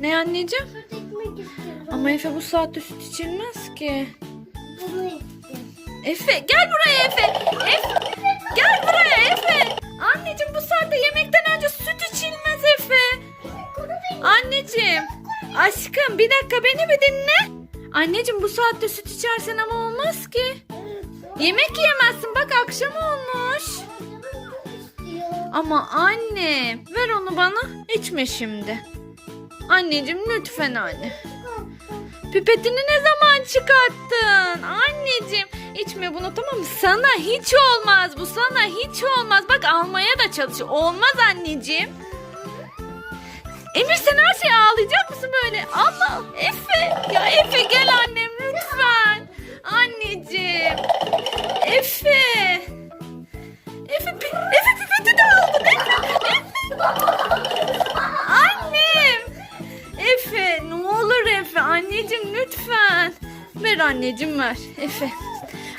Ne anneciğim? Süt içmek istiyorum. Ama Efe bu saatte süt içilmez ki. Bunu istiyorum. Efe gel buraya Efe. Efe gel buraya Efe. Anneciğim bu saatte yemekten önce süt içilmez Efe. Anneciğim. Aşkım bir dakika beni bir dinle. Anneciğim bu saatte süt içersen ama olmaz ki. Yemek yiyemezsin bak akşam olmuş. Ama anne ver onu bana içme şimdi. Anneciğim lütfen anne. Pipetini ne zaman çıkarttın? Anneciğim içme bunu tamam mı? Sana hiç olmaz bu sana hiç olmaz. Bak almaya da çalış. Olmaz anneciğim. Emir sen her şeye ağlayacak mısın böyle? Allah Efe. Ya Efe anneciğim lütfen. Ver anneciğim ver Efe.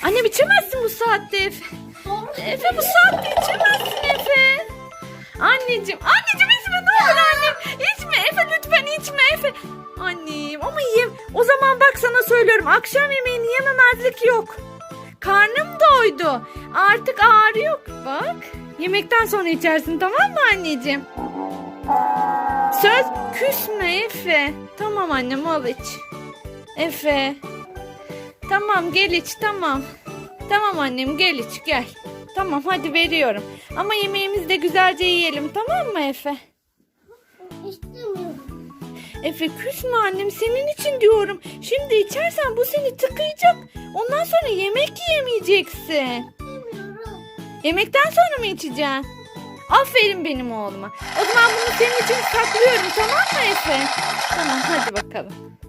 Anne içemezsin bu saatte Efe. Efe bu saatte içemezsin Efe. Anneciğim anneciğim içme ne olur annem. İçme Efe lütfen içme Efe. Annem ama yiyem. O zaman bak sana söylüyorum akşam yemeğini yememezlik yok. Karnım doydu. Artık ağrı yok. Bak yemekten sonra içersin tamam mı anneciğim? Söz küsme Efe. Tamam annem al iç. Efe. Tamam gel iç tamam. Tamam annem gel iç gel. Tamam hadi veriyorum. Ama yemeğimizi de güzelce yiyelim tamam mı Efe? İstemiyorum. Efe küsme annem senin için diyorum. Şimdi içersen bu seni tıkayacak. Ondan sonra yemek yiyemeyeceksin. İstemiyorum. Yemekten sonra mı içeceksin? Aferin benim oğluma. O zaman bunu senin için saklıyorum tamam mı Efe? Tamam hadi bakalım.